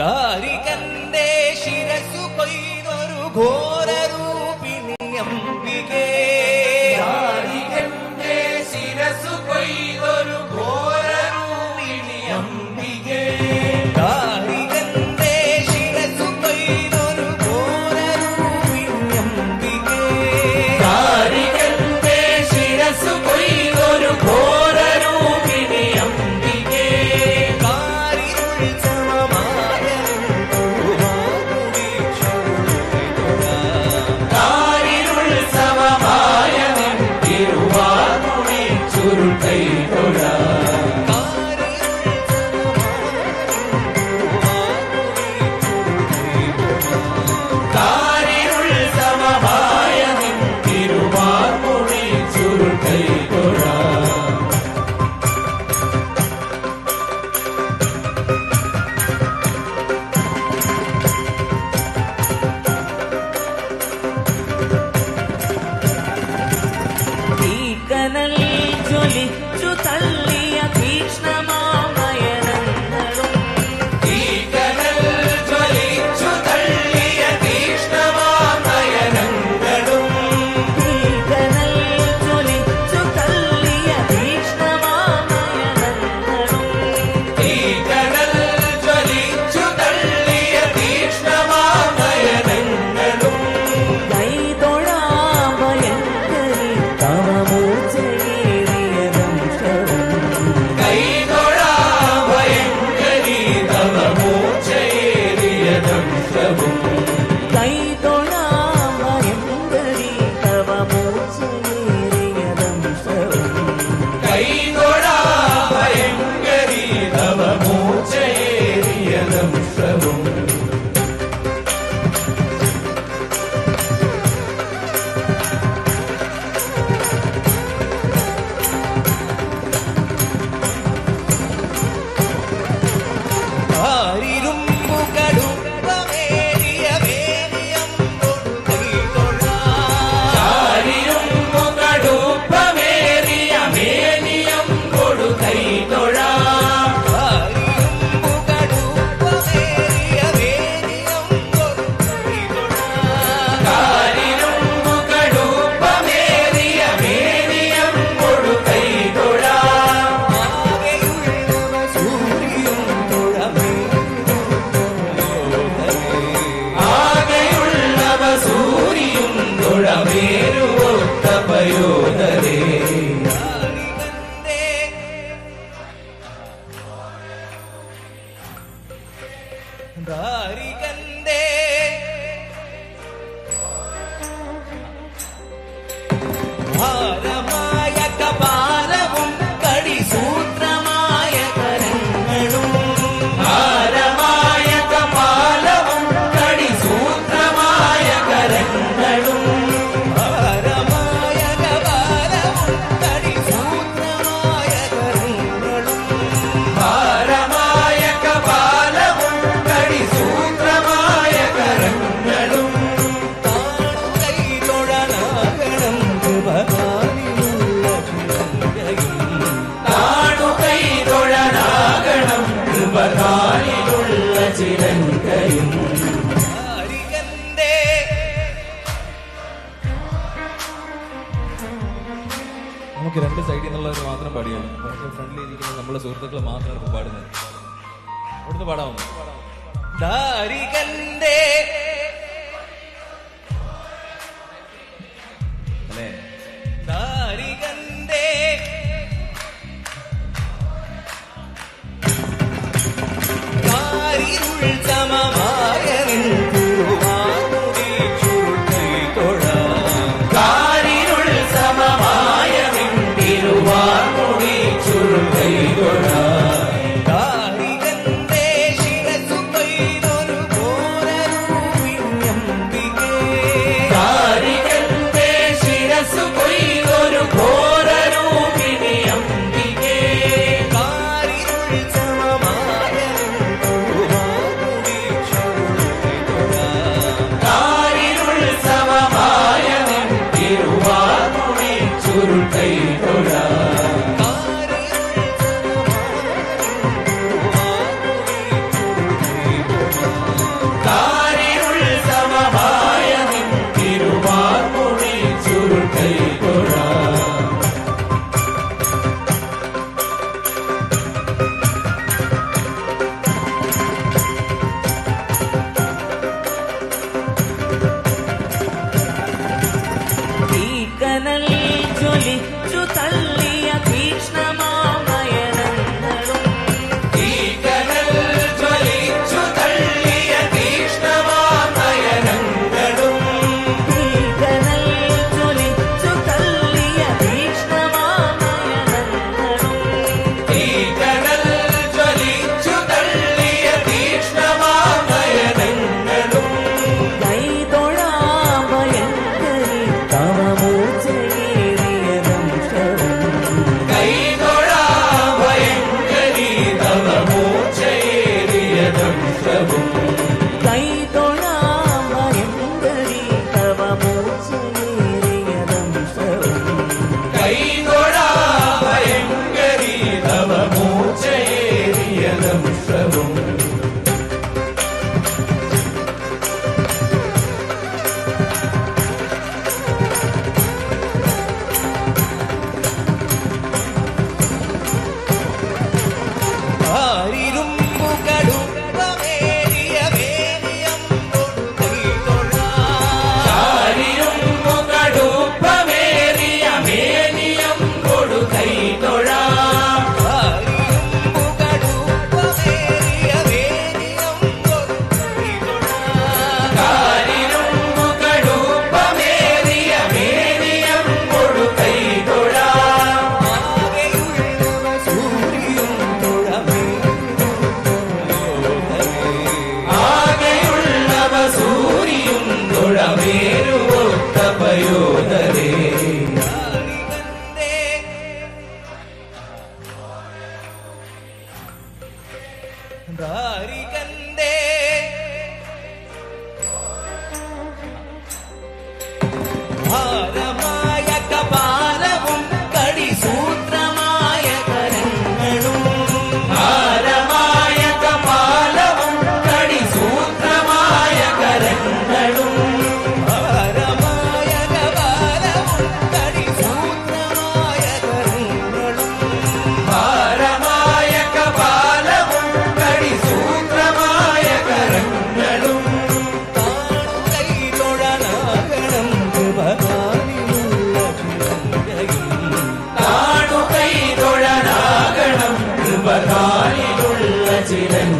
ದಾರಿ ಕಂದೆ ಶಿರಸು ಕೊಯ್ದೊರು ಘೋ നമുക്ക് രണ്ട് സൈഡിൽ നിന്നുള്ളവർ മാത്രം പാടിയാണ് നമുക്ക് ഫ്രണ്ട്ലി ഇരിക്കുന്ന നമ്മുടെ സുഹൃത്തുക്കൾ മാത്രം ഇപ്പോൾ പാടുന്നത്. അവിടുന്ന് പാടാമോ? സമമാ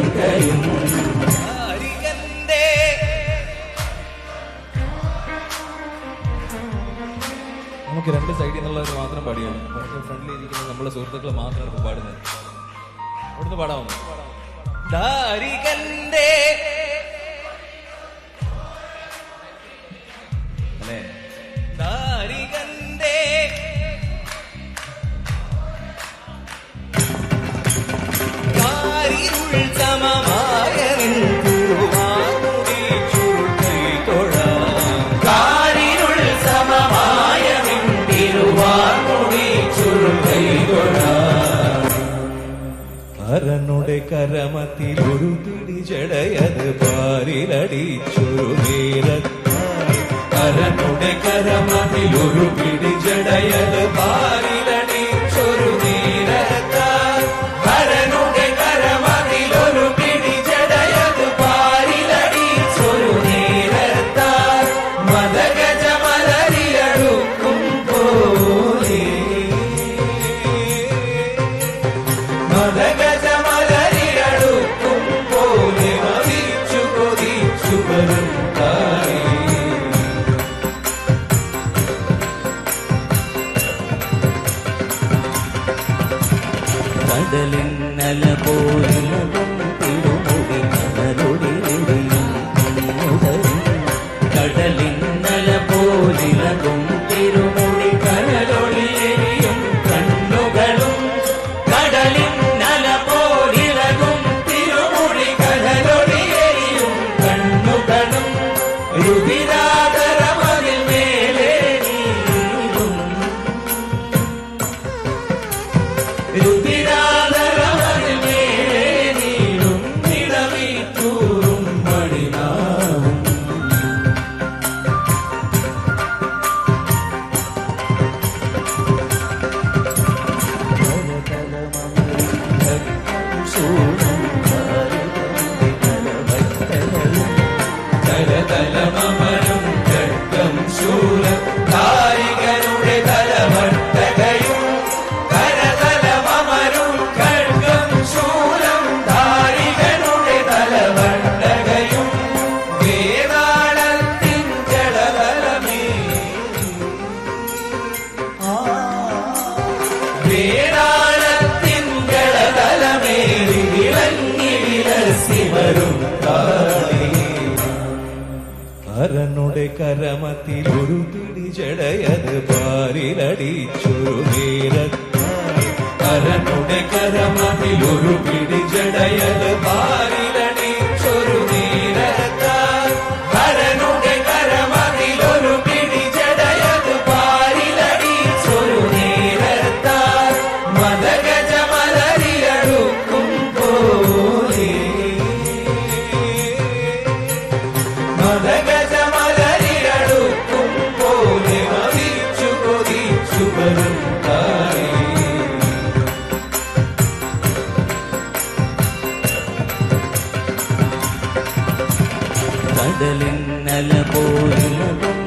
നൽകയും നമുക്ക് രണ്ട് സൈഡിൽ നിന്നുള്ളവർ മാത്രം പാടിയാണ്. നമുക്ക് ഫ്രണ്ട്ലി ഇരിക്കുന്ന നമ്മുടെ സുഹൃത്തുക്കൾ മാത്രം പാടുന്നത്. അവിടുന്ന് പാടാമോ? ദാരികന്റെ കരമത്തിൽ ഒരു പിടി ചടയത് പാരിലടിച്ചൊരു നേരത്താൽ കരമത്തിൽ ഒരു പിടി ജടയത് പാരി ഒരു പിടി ജടയത് പാലിലടിച്ചൊരു നേരത്തായി കരനുടെ ഒരു പിടി ജടയത് പാല नलो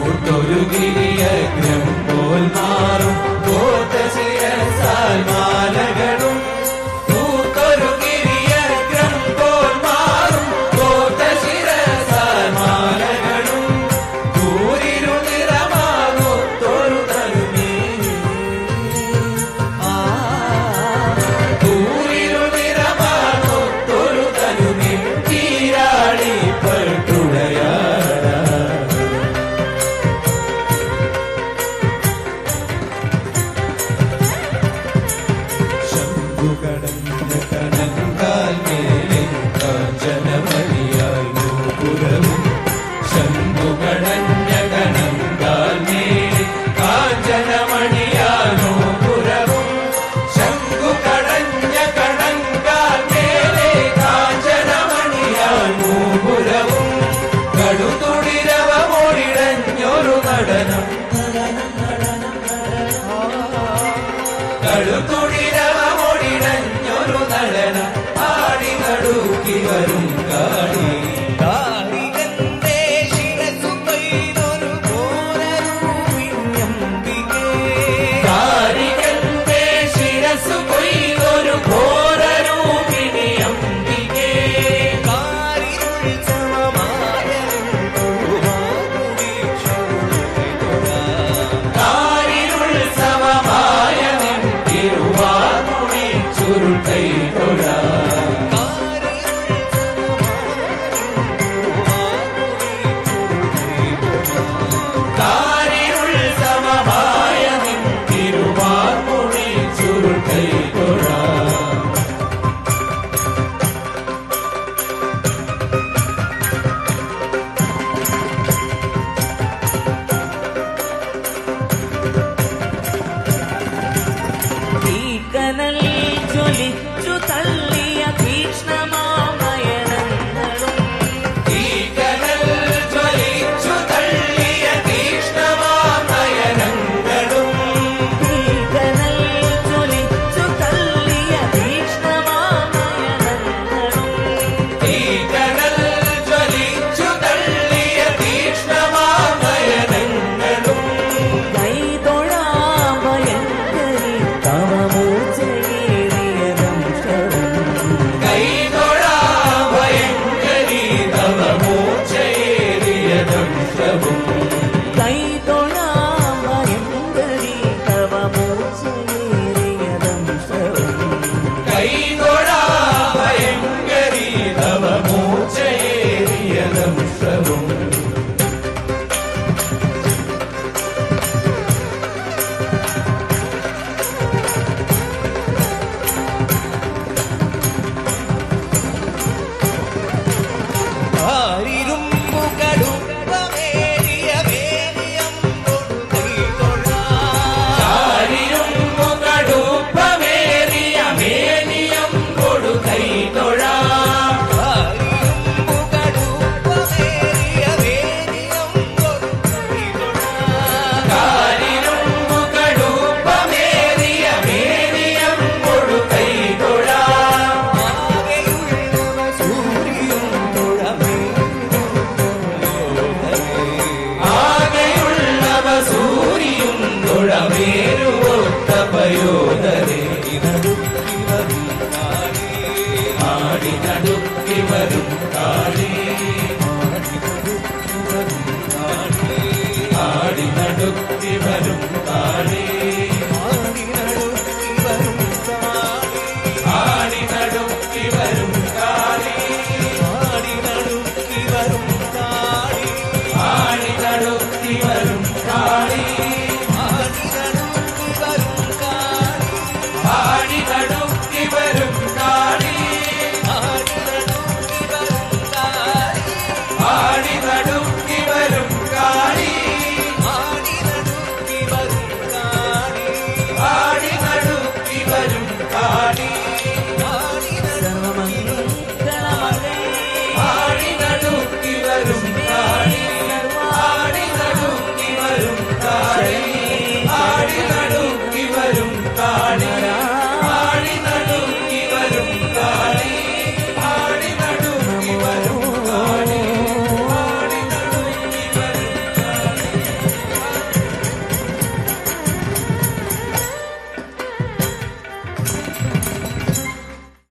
കൂട്ടൊരുകിരിയജ്ഞം പോൽ മാറും.